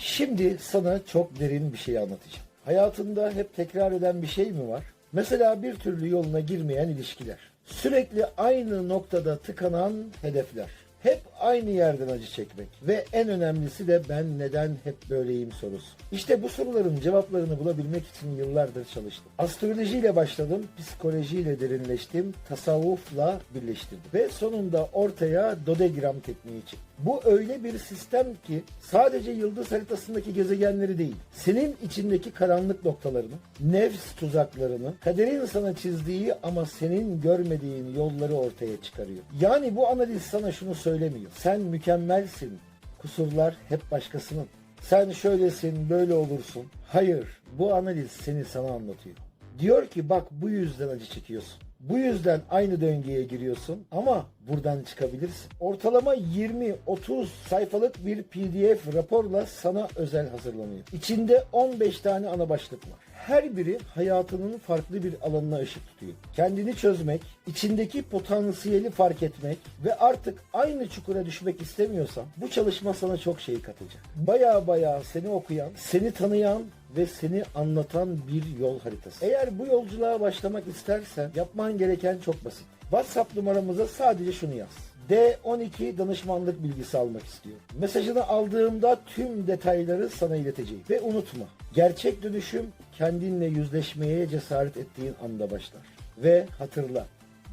Şimdi sana çok derin bir şey anlatacağım. Hayatında hep tekrar eden bir şey mi var? Mesela bir türlü yoluna girmeyen ilişkiler. Sürekli aynı noktada tıkanan hedefler. Hep aynı yerden acı çekmek. Ve en önemlisi de ben neden hep böyleyim sorusu. İşte bu soruların cevaplarını bulabilmek için yıllardır çalıştım. Astrolojiyle başladım, psikolojiyle derinleştim, tasavvufla birleştirdim. Ve sonunda ortaya dodegram tekniği çıktı. Bu öyle bir sistem ki sadece yıldız haritasındaki gezegenleri değil, senin içindeki karanlık noktalarını, nefs tuzaklarını, kaderin sana çizdiği ama senin görmediğin yolları ortaya çıkarıyor. Yani bu analiz sana şunu söylemiyor. Sen mükemmelsin. Kusurlar hep başkasının. Sen şöylesin, böyle olursun. Hayır, bu analiz seni sana anlatıyor. Diyor ki bak bu yüzden acı çekiyorsun. Bu yüzden aynı döngüye giriyorsun ama buradan çıkabilirsin. Ortalama 20-30 sayfalık bir PDF raporla sana özel hazırlanıyor. İçinde 15 tane ana başlık var. Her biri hayatının farklı bir alanına ışık tutuyor. Kendini çözmek, içindeki potansiyeli fark etmek ve artık aynı çukura düşmek istemiyorsan bu çalışma sana çok şey katacak. Baya baya seni okuyan, seni tanıyan ve seni anlatan bir yol haritası. Eğer bu yolculuğa başlamak istersen yapman gereken çok basit. WhatsApp numaramıza sadece şunu yaz. D12 danışmanlık bilgisi almak istiyorum. Mesajını aldığımda tüm detayları sana ileteceğim. Ve unutma, gerçek dönüşüm kendinle yüzleşmeye cesaret ettiğin anda başlar. Ve hatırla,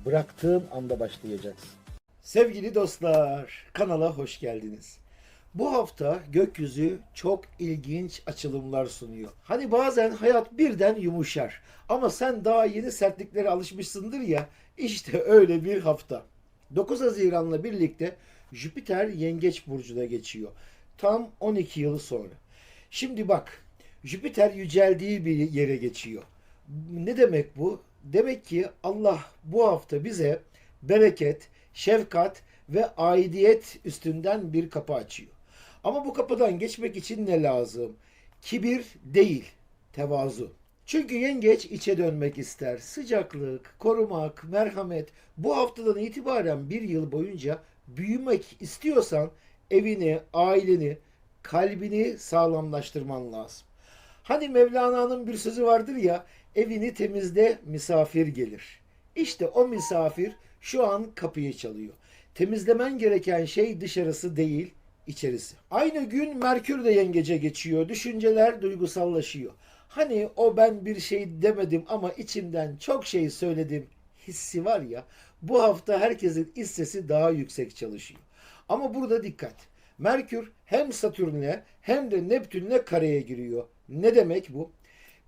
bıraktığın anda başlayacaksın. Sevgili dostlar, kanala hoş geldiniz. Bu hafta gökyüzü çok ilginç açılımlar sunuyor. Hani bazen hayat birden yumuşar ama sen daha yeni sertliklere alışmışsındır ya işte öyle bir hafta. 9 Haziran'la birlikte Jüpiter Yengeç Burcu'na geçiyor. Tam 12 yılı sonra. Şimdi bak Jüpiter yüceldiği bir yere geçiyor. Ne demek bu? Demek ki Allah bu hafta bize bereket, şefkat ve aidiyet üstünden bir kapı açıyor. Ama bu kapıdan geçmek için ne lazım? Kibir değil, tevazu. Çünkü yengeç içe dönmek ister. Sıcaklık, korumak, merhamet. Bu haftadan itibaren bir yıl boyunca büyümek istiyorsan evini, aileni, kalbini sağlamlaştırman lazım. Hani Mevlana'nın bir sözü vardır ya, evini temizle misafir gelir. İşte o misafir şu an kapıyı çalıyor. Temizlemen gereken şey dışarısı değil, içerisi. Aynı gün Merkür de yengece geçiyor. Düşünceler duygusallaşıyor. Hani o ben bir şey demedim ama içimden çok şey söyledim hissi var ya bu hafta herkesin iç sesi daha yüksek çalışıyor. Ama burada dikkat. Merkür hem Satürn'le hem de Neptün'le kareye giriyor. Ne demek bu?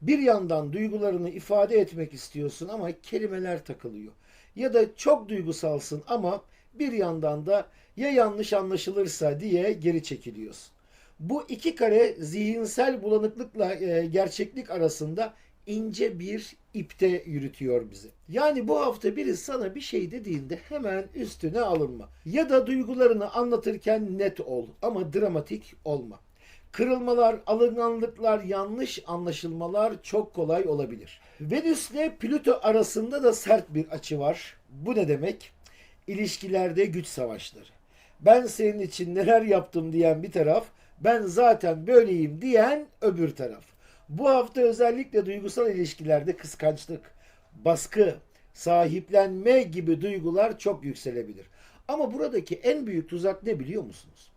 Bir yandan duygularını ifade etmek istiyorsun ama kelimeler takılıyor. Ya da çok duygusalsın ama bir yandan da ya yanlış anlaşılırsa diye geri çekiliyorsun. Bu iki kare zihinsel bulanıklıkla e, gerçeklik arasında ince bir ipte yürütüyor bizi. Yani bu hafta biri sana bir şey dediğinde hemen üstüne alınma. Ya da duygularını anlatırken net ol ama dramatik olma. Kırılmalar, alınganlıklar, yanlış anlaşılmalar çok kolay olabilir. Venüs ile Plüto arasında da sert bir açı var. Bu ne demek? İlişkilerde güç savaşları. Ben senin için neler yaptım diyen bir taraf, ben zaten böyleyim diyen öbür taraf. Bu hafta özellikle duygusal ilişkilerde kıskançlık, baskı, sahiplenme gibi duygular çok yükselebilir. Ama buradaki en büyük tuzak ne biliyor musunuz?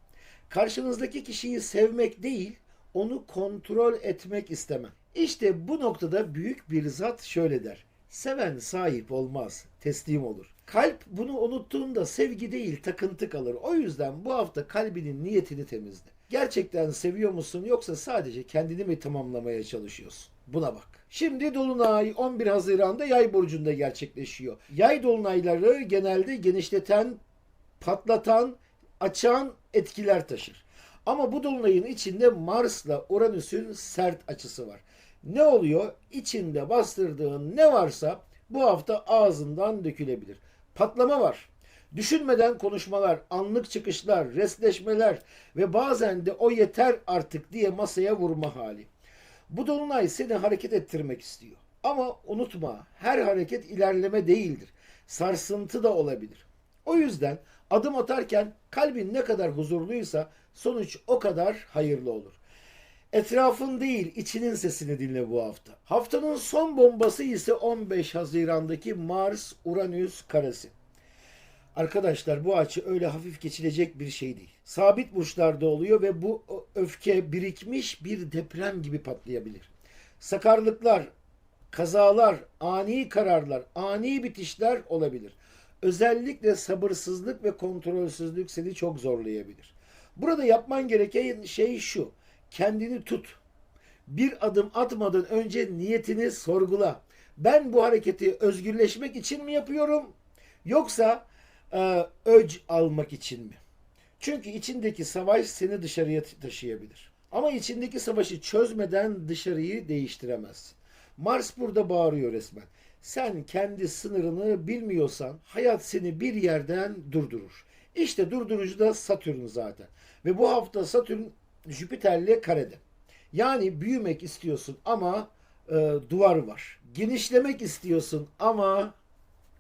Karşınızdaki kişiyi sevmek değil, onu kontrol etmek istemem. İşte bu noktada büyük bir zat şöyle der. Seven sahip olmaz, teslim olur. Kalp bunu unuttuğunda sevgi değil takıntı kalır. O yüzden bu hafta kalbinin niyetini temizle. Gerçekten seviyor musun yoksa sadece kendini mi tamamlamaya çalışıyorsun? Buna bak. Şimdi Dolunay 11 Haziran'da Yay burcunda gerçekleşiyor. Yay dolunayları genelde genişleten, patlatan, açan etkiler taşır. Ama bu dolunayın içinde Mars'la Uranüs'ün sert açısı var. Ne oluyor? İçinde bastırdığın ne varsa bu hafta ağzından dökülebilir. Patlama var. Düşünmeden konuşmalar, anlık çıkışlar, resleşmeler ve bazen de o yeter artık diye masaya vurma hali. Bu dolunay seni hareket ettirmek istiyor. Ama unutma her hareket ilerleme değildir. Sarsıntı da olabilir. O yüzden adım atarken kalbin ne kadar huzurluysa sonuç o kadar hayırlı olur. Etrafın değil, içinin sesini dinle bu hafta. Haftanın son bombası ise 15 Haziran'daki Mars-Uranüs karesi. Arkadaşlar bu açı öyle hafif geçilecek bir şey değil. Sabit burçlarda oluyor ve bu öfke birikmiş bir deprem gibi patlayabilir. Sakarlıklar, kazalar, ani kararlar, ani bitişler olabilir. Özellikle sabırsızlık ve kontrolsüzlük seni çok zorlayabilir. Burada yapman gereken şey şu. Kendini tut. Bir adım atmadan önce niyetini sorgula. Ben bu hareketi özgürleşmek için mi yapıyorum? Yoksa e, öc almak için mi? Çünkü içindeki savaş seni dışarıya taşıyabilir. Ama içindeki savaşı çözmeden dışarıyı değiştiremezsin. Mars burada bağırıyor resmen. Sen kendi sınırını bilmiyorsan hayat seni bir yerden durdurur. İşte durdurucu da Satürn zaten. Ve bu hafta Satürn Jüpiter'le karede. Yani büyümek istiyorsun ama e, duvar var. Genişlemek istiyorsun ama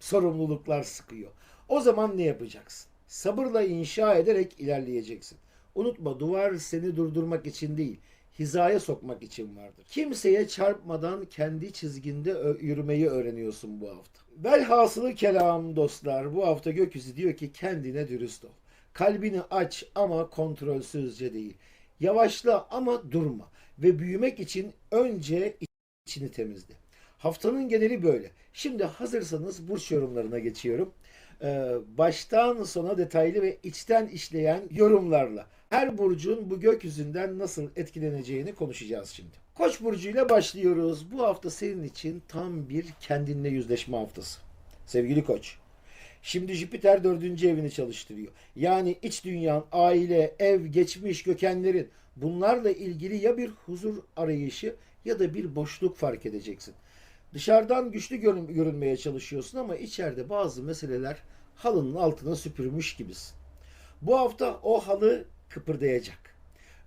sorumluluklar sıkıyor. O zaman ne yapacaksın? Sabırla inşa ederek ilerleyeceksin. Unutma duvar seni durdurmak için değil, hizaya sokmak için vardır. Kimseye çarpmadan kendi çizginde yürümeyi öğreniyorsun bu hafta. Velhasılı kelam dostlar bu hafta gökyüzü diyor ki kendine dürüst ol. Kalbini aç ama kontrolsüzce değil. Yavaşla ama durma. Ve büyümek için önce içini temizle. Haftanın geneli böyle. Şimdi hazırsanız burç yorumlarına geçiyorum. Ee, baştan sona detaylı ve içten işleyen yorumlarla her burcun bu gökyüzünden nasıl etkileneceğini konuşacağız şimdi. Koç burcuyla başlıyoruz. Bu hafta senin için tam bir kendinle yüzleşme haftası. Sevgili Koç. Şimdi Jüpiter dördüncü evini çalıştırıyor. Yani iç dünyan, aile, ev, geçmiş, kökenlerin bunlarla ilgili ya bir huzur arayışı ya da bir boşluk fark edeceksin. Dışarıdan güçlü görünmeye çalışıyorsun ama içeride bazı meseleler halının altına süpürmüş gibisin. Bu hafta o halı kıpırdayacak.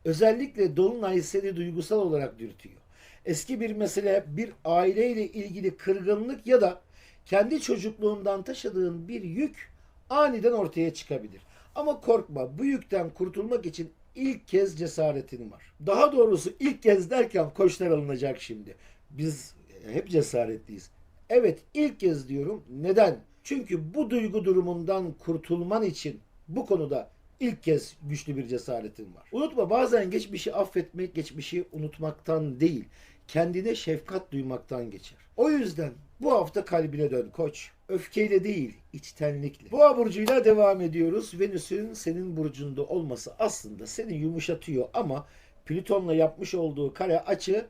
Özellikle Dolunay seni duygusal olarak dürtüyor. Eski bir mesele, bir aileyle ilgili kırgınlık ya da kendi çocukluğundan taşıdığın bir yük aniden ortaya çıkabilir. Ama korkma bu yükten kurtulmak için ilk kez cesaretin var. Daha doğrusu ilk kez derken koçlar alınacak şimdi. Biz hep cesaretliyiz. Evet ilk kez diyorum. Neden? Çünkü bu duygu durumundan kurtulman için bu konuda ilk kez güçlü bir cesaretin var. Unutma bazen geçmişi affetmek geçmişi unutmaktan değil, kendine şefkat duymaktan geçer. O yüzden bu hafta kalbine dön koç. Öfkeyle değil, içtenlikle. Boğa burcuyla devam ediyoruz. Venüs'ün senin burcunda olması aslında seni yumuşatıyor ama Plüton'la yapmış olduğu kare açı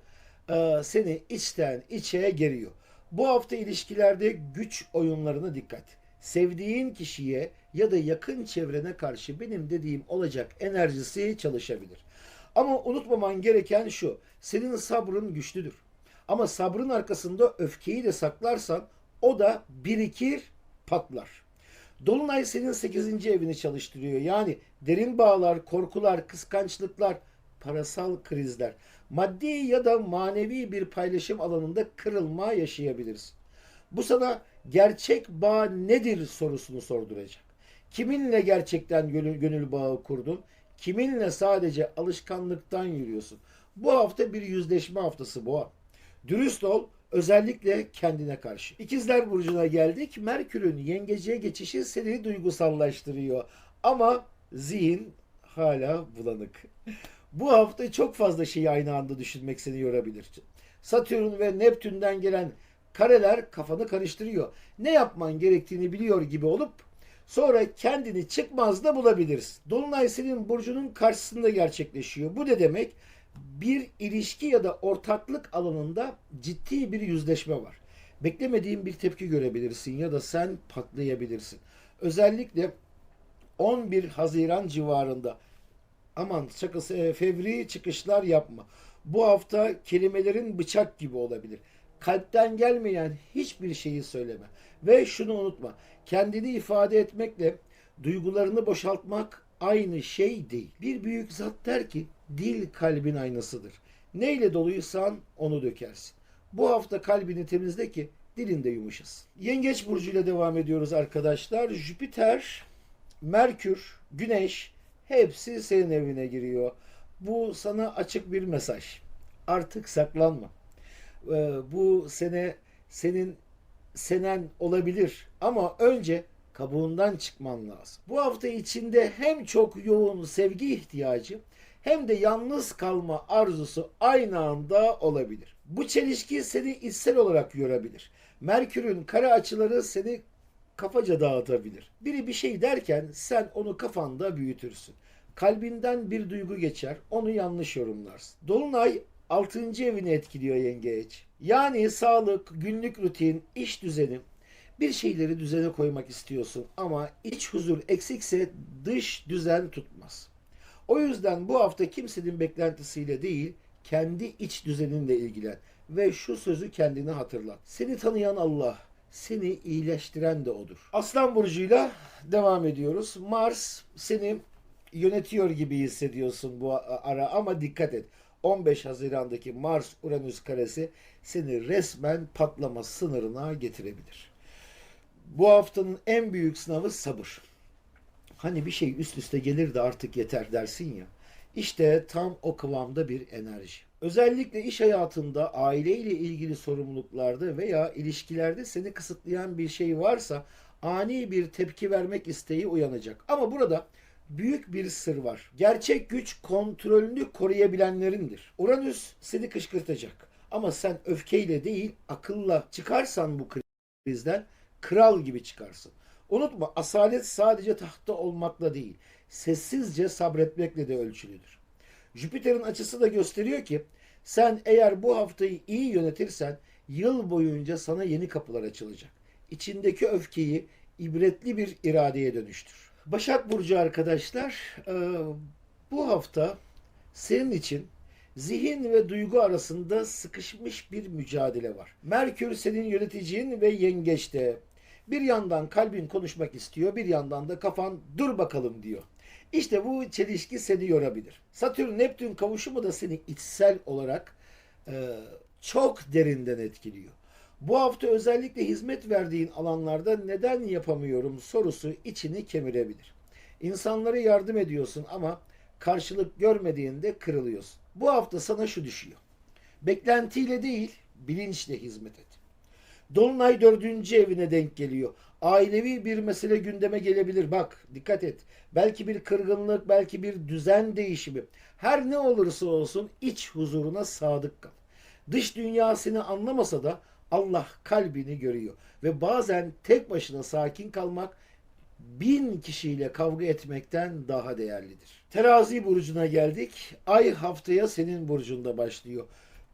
seni içten içe geriyor. Bu hafta ilişkilerde güç oyunlarına dikkat. Sevdiğin kişiye ya da yakın çevrene karşı benim dediğim olacak enerjisi çalışabilir. Ama unutmaman gereken şu. Senin sabrın güçlüdür. Ama sabrın arkasında öfkeyi de saklarsan o da birikir, patlar. Dolunay senin 8. evini çalıştırıyor. Yani derin bağlar, korkular, kıskançlıklar, parasal krizler, maddi ya da manevi bir paylaşım alanında kırılma yaşayabilirsin. Bu sana gerçek bağ nedir sorusunu sorduracak. Kiminle gerçekten gönül, bağı kurdun? Kiminle sadece alışkanlıktan yürüyorsun? Bu hafta bir yüzleşme haftası bu. Dürüst ol, özellikle kendine karşı. İkizler Burcu'na geldik. Merkür'ün yengeciye geçişi seni duygusallaştırıyor. Ama zihin hala bulanık. Bu hafta çok fazla şeyi aynı anda düşünmek seni yorabilir. Satürn ve Neptün'den gelen kareler kafanı karıştırıyor. Ne yapman gerektiğini biliyor gibi olup sonra kendini çıkmazda bulabilirsin. Dolunay senin burcunun karşısında gerçekleşiyor. Bu ne demek? Bir ilişki ya da ortaklık alanında ciddi bir yüzleşme var. Beklemediğin bir tepki görebilirsin ya da sen patlayabilirsin. Özellikle 11 Haziran civarında aman şakası e, fevri çıkışlar yapma. Bu hafta kelimelerin bıçak gibi olabilir. Kalpten gelmeyen hiçbir şeyi söyleme. Ve şunu unutma. Kendini ifade etmekle duygularını boşaltmak aynı şey değil. Bir büyük zat der ki dil kalbin aynasıdır. Neyle doluysan onu dökersin. Bu hafta kalbini temizle ki dilinde yumuşasın. Yengeç burcuyla devam ediyoruz arkadaşlar. Jüpiter, Merkür, Güneş hepsi senin evine giriyor. Bu sana açık bir mesaj. Artık saklanma. Ee, bu sene senin senen olabilir ama önce kabuğundan çıkman lazım. Bu hafta içinde hem çok yoğun sevgi ihtiyacı hem de yalnız kalma arzusu aynı anda olabilir. Bu çelişki seni içsel olarak yorabilir. Merkür'ün kare açıları seni kafaca dağıtabilir. Biri bir şey derken sen onu kafanda büyütürsün. Kalbinden bir duygu geçer, onu yanlış yorumlarsın. Dolunay 6. evini etkiliyor yengeç. Yani sağlık, günlük rutin, iş düzeni, bir şeyleri düzene koymak istiyorsun ama iç huzur eksikse dış düzen tutmaz. O yüzden bu hafta kimsenin beklentisiyle değil, kendi iç düzeninle ilgilen ve şu sözü kendine hatırlat. Seni tanıyan Allah, seni iyileştiren de odur. Aslan burcuyla devam ediyoruz. Mars seni yönetiyor gibi hissediyorsun bu ara ama dikkat et. 15 Haziran'daki Mars Uranüs karesi seni resmen patlama sınırına getirebilir. Bu haftanın en büyük sınavı sabır. Hani bir şey üst üste gelir de artık yeter dersin ya. İşte tam o kıvamda bir enerji. Özellikle iş hayatında, aileyle ilgili sorumluluklarda veya ilişkilerde seni kısıtlayan bir şey varsa ani bir tepki vermek isteği uyanacak. Ama burada büyük bir sır var. Gerçek güç kontrolünü koruyabilenlerindir. Uranüs seni kışkırtacak. Ama sen öfkeyle değil, akılla çıkarsan bu krizden kral gibi çıkarsın. Unutma asalet sadece tahtta olmakla değil, sessizce sabretmekle de ölçülüdür. Jüpiter'in açısı da gösteriyor ki sen eğer bu haftayı iyi yönetirsen yıl boyunca sana yeni kapılar açılacak. İçindeki öfkeyi ibretli bir iradeye dönüştür. Başak Burcu arkadaşlar e, bu hafta senin için zihin ve duygu arasında sıkışmış bir mücadele var. Merkür senin yöneticin ve yengeçte. Bir yandan kalbin konuşmak istiyor, bir yandan da kafan dur bakalım diyor. İşte bu çelişki seni yorabilir. Satürn Neptün kavuşumu da seni içsel olarak e, çok derinden etkiliyor. Bu hafta özellikle hizmet verdiğin alanlarda neden yapamıyorum sorusu içini kemirebilir. İnsanlara yardım ediyorsun ama karşılık görmediğinde kırılıyorsun. Bu hafta sana şu düşüyor. Beklentiyle değil, bilinçle hizmet et. Dolunay dördüncü evine denk geliyor. Ailevi bir mesele gündeme gelebilir. Bak dikkat et. Belki bir kırgınlık, belki bir düzen değişimi. Her ne olursa olsun iç huzuruna sadık kal. Dış dünya seni anlamasa da Allah kalbini görüyor. Ve bazen tek başına sakin kalmak bin kişiyle kavga etmekten daha değerlidir. Terazi burcuna geldik. Ay haftaya senin burcunda başlıyor.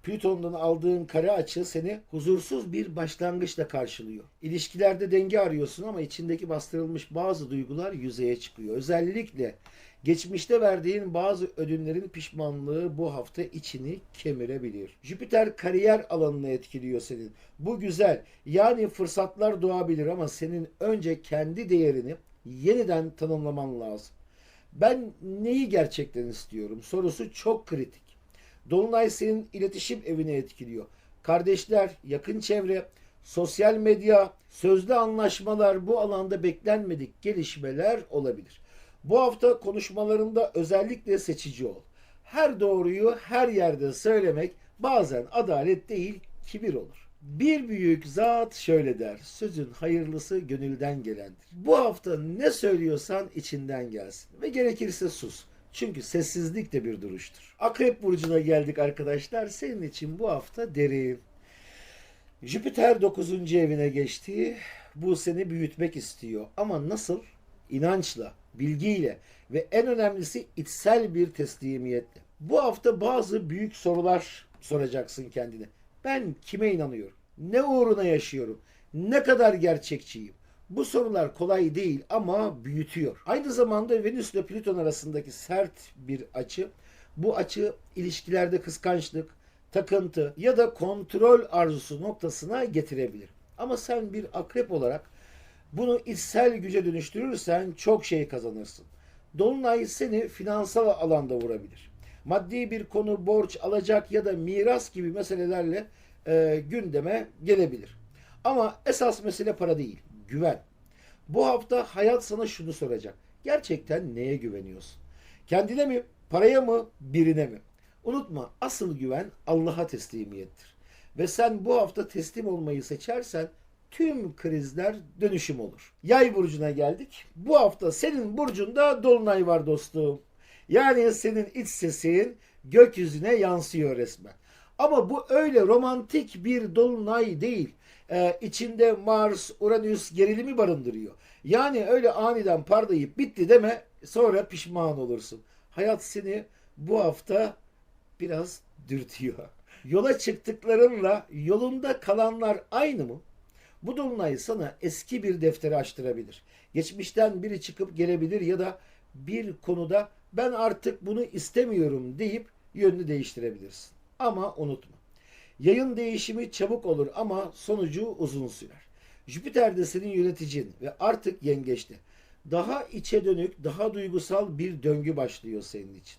Plüton'dan aldığın kare açı seni huzursuz bir başlangıçla karşılıyor. İlişkilerde denge arıyorsun ama içindeki bastırılmış bazı duygular yüzeye çıkıyor. Özellikle geçmişte verdiğin bazı ödünlerin pişmanlığı bu hafta içini kemirebilir. Jüpiter kariyer alanını etkiliyor senin. Bu güzel. Yani fırsatlar doğabilir ama senin önce kendi değerini yeniden tanımlaman lazım. Ben neyi gerçekten istiyorum sorusu çok kritik. Dolunay senin iletişim evini etkiliyor. Kardeşler, yakın çevre, sosyal medya, sözlü anlaşmalar bu alanda beklenmedik gelişmeler olabilir. Bu hafta konuşmalarında özellikle seçici ol. Her doğruyu her yerde söylemek bazen adalet değil kibir olur. Bir büyük zat şöyle der. Sözün hayırlısı gönülden gelendir. Bu hafta ne söylüyorsan içinden gelsin. Ve gerekirse sus. Çünkü sessizlik de bir duruştur. Akrep burcuna geldik arkadaşlar. Senin için bu hafta derin. Jüpiter 9. evine geçti. Bu seni büyütmek istiyor. Ama nasıl? İnançla, bilgiyle ve en önemlisi içsel bir teslimiyetle. Bu hafta bazı büyük sorular soracaksın kendine. Ben kime inanıyorum? Ne uğruna yaşıyorum? Ne kadar gerçekçiyim? Bu sorular kolay değil ama büyütüyor. Aynı zamanda Venüs ile Plüton arasındaki sert bir açı. Bu açı ilişkilerde kıskançlık, takıntı ya da kontrol arzusu noktasına getirebilir. Ama sen bir akrep olarak bunu içsel güce dönüştürürsen çok şey kazanırsın. Dolunay seni finansal alanda vurabilir. Maddi bir konu, borç, alacak ya da miras gibi meselelerle e, gündeme gelebilir. Ama esas mesele para değil, güven. Bu hafta hayat sana şunu soracak. Gerçekten neye güveniyorsun? Kendine mi? Paraya mı, birine mi? Unutma asıl güven Allah'a teslimiyettir. Ve sen bu hafta teslim olmayı seçersen tüm krizler dönüşüm olur. Yay burcuna geldik. Bu hafta senin burcunda dolunay var dostum. Yani senin iç sesin gökyüzüne yansıyor resmen. Ama bu öyle romantik bir dolunay değil. Ee, içinde Mars, Uranüs gerilimi barındırıyor. Yani öyle aniden parlayıp bitti deme sonra pişman olursun. Hayat seni bu hafta biraz dürtüyor. Yola çıktıklarınla yolunda kalanlar aynı mı? Bu dolunay sana eski bir defteri açtırabilir. Geçmişten biri çıkıp gelebilir ya da bir konuda ben artık bunu istemiyorum deyip yönünü değiştirebilirsin. Ama unutma. Yayın değişimi çabuk olur ama sonucu uzun sürer. Jüpiter de senin yöneticin ve artık yengeçte. Daha içe dönük, daha duygusal bir döngü başlıyor senin için.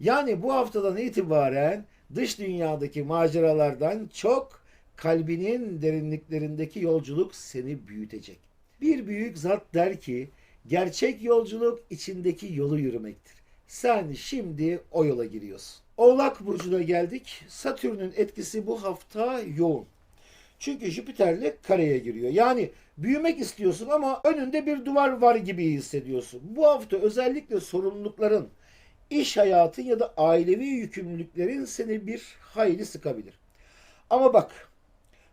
Yani bu haftadan itibaren dış dünyadaki maceralardan çok kalbinin derinliklerindeki yolculuk seni büyütecek. Bir büyük zat der ki, gerçek yolculuk içindeki yolu yürümektir. Sen şimdi o yola giriyorsun. Oğlak burcuna geldik. Satürn'ün etkisi bu hafta yoğun. Çünkü Jüpiter'le kareye giriyor. Yani büyümek istiyorsun ama önünde bir duvar var gibi hissediyorsun. Bu hafta özellikle sorumlulukların, iş hayatın ya da ailevi yükümlülüklerin seni bir hayli sıkabilir. Ama bak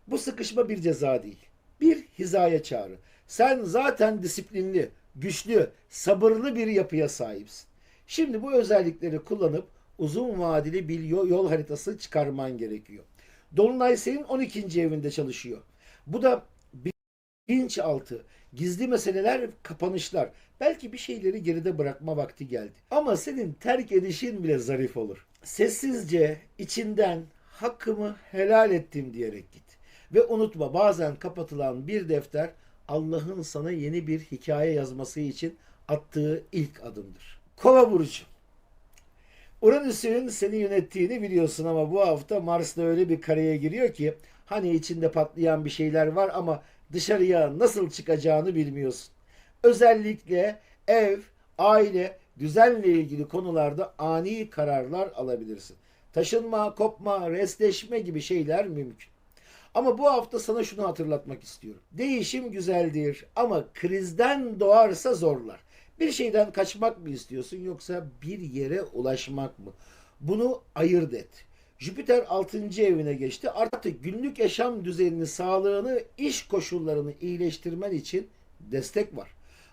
bu sıkışma bir ceza değil. Bir hizaya çağrı. Sen zaten disiplinli, güçlü, sabırlı bir yapıya sahipsin. Şimdi bu özellikleri kullanıp uzun vadeli bir yol, haritası çıkarman gerekiyor. Dolunay senin 12. evinde çalışıyor. Bu da bilinçaltı, gizli meseleler, kapanışlar. Belki bir şeyleri geride bırakma vakti geldi. Ama senin terk edişin bile zarif olur. Sessizce içinden hakkımı helal ettim diyerek git. Ve unutma bazen kapatılan bir defter Allah'ın sana yeni bir hikaye yazması için attığı ilk adımdır. Kova burcu. Uranüs'ün seni yönettiğini biliyorsun ama bu hafta Mars da öyle bir kareye giriyor ki hani içinde patlayan bir şeyler var ama dışarıya nasıl çıkacağını bilmiyorsun. Özellikle ev, aile, düzenle ilgili konularda ani kararlar alabilirsin. Taşınma, kopma, restleşme gibi şeyler mümkün. Ama bu hafta sana şunu hatırlatmak istiyorum. Değişim güzeldir ama krizden doğarsa zorlar. Bir şeyden kaçmak mı istiyorsun yoksa bir yere ulaşmak mı? Bunu ayırt et. Jüpiter 6. evine geçti. Artık günlük yaşam düzenini, sağlığını, iş koşullarını iyileştirmen için destek var.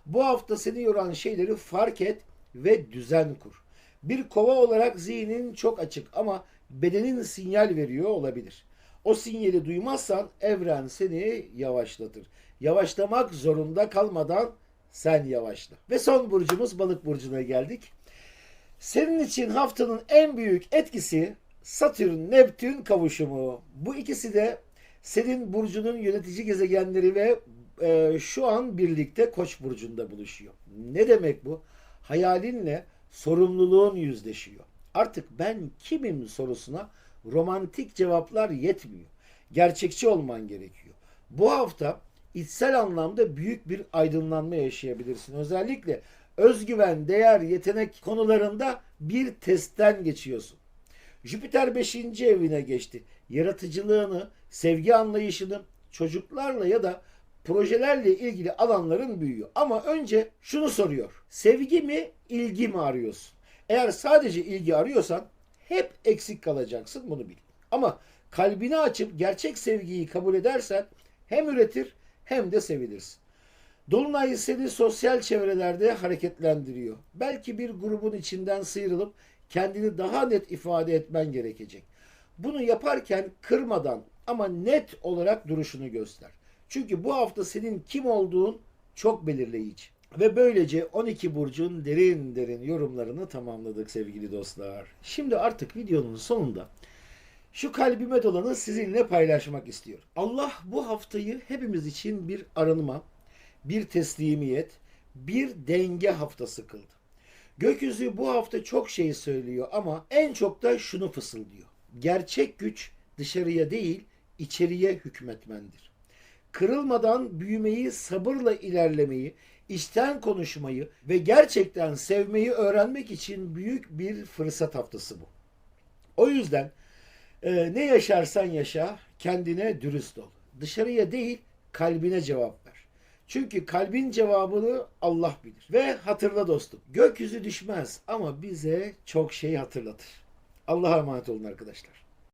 Bu hafta seni yoran şeyleri fark et ve düzen kur. Bir kova olarak zihnin çok açık ama bedenin sinyal veriyor olabilir. O sinyali duymazsan evren seni yavaşlatır. Yavaşlamak zorunda kalmadan sen yavaşla. Ve son burcumuz balık burcuna geldik. Senin için haftanın en büyük etkisi Satürn Neptün kavuşumu. Bu ikisi de senin burcunun yönetici gezegenleri ve e, şu an birlikte Koç burcunda buluşuyor. Ne demek bu? Hayalinle sorumluluğun yüzleşiyor. Artık ben kimim sorusuna romantik cevaplar yetmiyor. Gerçekçi olman gerekiyor. Bu hafta içsel anlamda büyük bir aydınlanma yaşayabilirsin. Özellikle özgüven, değer, yetenek konularında bir testten geçiyorsun. Jüpiter 5. evine geçti. Yaratıcılığını, sevgi anlayışını çocuklarla ya da projelerle ilgili alanların büyüyor. Ama önce şunu soruyor. Sevgi mi, ilgi mi arıyorsun? Eğer sadece ilgi arıyorsan hep eksik kalacaksın bunu bil. Ama kalbini açıp gerçek sevgiyi kabul edersen hem üretir hem de sevilirsin. Dolunay seni sosyal çevrelerde hareketlendiriyor. Belki bir grubun içinden sıyrılıp kendini daha net ifade etmen gerekecek. Bunu yaparken kırmadan ama net olarak duruşunu göster. Çünkü bu hafta senin kim olduğun çok belirleyici. Ve böylece 12 burcun derin derin yorumlarını tamamladık sevgili dostlar. Şimdi artık videonun sonunda şu kalbime dolanı sizinle paylaşmak istiyorum. Allah bu haftayı hepimiz için bir arınma, bir teslimiyet, bir denge haftası kıldı. Gökyüzü bu hafta çok şey söylüyor ama en çok da şunu fısıldıyor. Gerçek güç dışarıya değil, içeriye hükmetmendir. Kırılmadan büyümeyi, sabırla ilerlemeyi, içten konuşmayı ve gerçekten sevmeyi öğrenmek için büyük bir fırsat haftası bu. O yüzden e, ne yaşarsan yaşa kendine dürüst ol. Dışarıya değil kalbine cevap ver. Çünkü kalbin cevabını Allah bilir. Ve hatırla dostum gökyüzü düşmez ama bize çok şey hatırlatır. Allah'a emanet olun arkadaşlar.